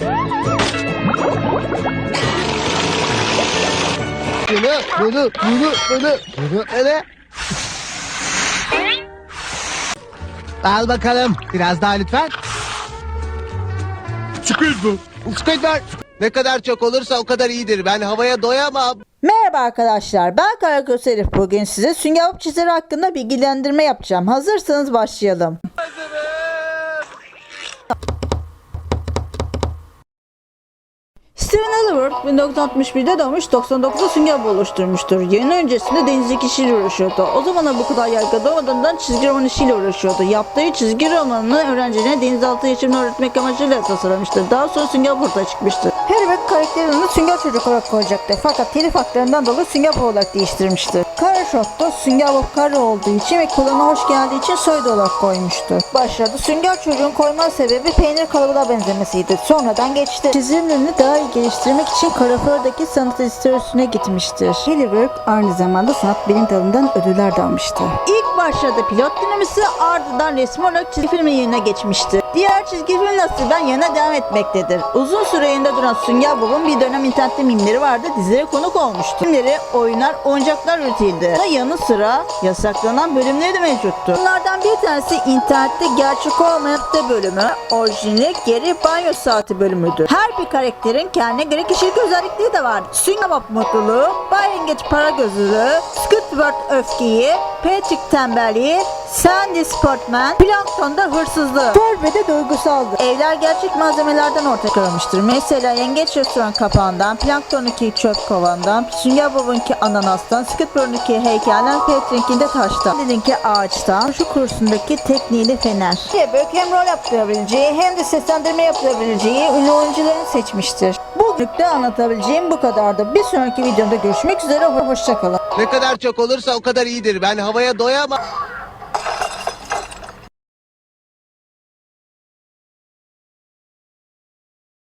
Bunu, bunu, bunu, bunu, bunu, bunu. Al bakalım. Biraz daha lütfen. Squid bu. Squidward. Ne kadar çok olursa o kadar iyidir. Ben havaya doyamam. Merhaba arkadaşlar ben Karagöz Elif. Bugün size sünger çizeri hakkında bilgilendirme yapacağım. Hazırsanız başlayalım. 1961'de doğmuş 99'da sünger bob oluşturmuştur. Yayın öncesinde denizcilik işiyle uğraşıyordu. O zamana bu kadar yaygın olmadığından çizgi roman işiyle uğraşıyordu. Yaptığı çizgi romanını öğrencilerine denizaltı yaşamını öğretmek amacıyla tasarlamıştır. Daha sonra ortaya çıkmıştır. Beck karakterini sünger çocuk olarak koyacaktı. Fakat telif haklarından dolayı bob olarak değiştirmiştir. Kara Shot'ta sünger bob kara olduğu için ve kulağına hoş geldiği için soyadı olarak koymuştu. Başlarda sünger çocuğun koyma sebebi peynir kalıbına benzemesiydi. Sonradan geçti. Çizimlerini daha iyi geliştirmek için Karaför'deki sanat enstitüsüne gitmiştir. Hilliberg aynı zamanda sanat bilim dalından ödüller de almıştı. İlk başlarda pilot dinlemesi ardından resmi olarak çizgi filmin yerine geçmişti. Diğer çizgi film nasibden yana devam etmektedir. Uzun süre yayında duran Sünger Bob'un bir dönem internette mimleri vardı, dizilere konuk olmuştu. Mimleri, oyunlar, oyuncaklar Buna yanı sıra yasaklanan bölümleri de mevcuttu. Bunlardan bir tanesi internette gerçek olmayan de bölümü, orijinali geri banyo saati bölümüdür. Her bir karakterin kendine göre kişilik özellikleri de vardı. Sünger Bob mutluluğu, Bay para gözlülüğü, Squidward öfkeyi, Patrick tembelliği, Sandy Sportman, Plankton da hırsızlığı. Furby de duygusaldı. Evler gerçek malzemelerden ortaya çıkarılmıştır. Mesela Yengeç restoran kapağından, Plankton'unki çöp kovandan, Sünger Bob'unki ananastan, Squidward'unki heykelden, Patrick'inki de taştan, Lily'ninki ağaçtan, şu kursundaki tekniğiyle fener. Şebek hem rol yaptırabileceği hem de seslendirme yaptırabileceği ünlü oyuncularını seçmiştir. Bugünlük de anlatabileceğim bu kadardı. Bir sonraki videomda görüşmek üzere. Hoşçakalın. Ne kadar çok olursa o kadar iyidir. Ben havaya doyamam.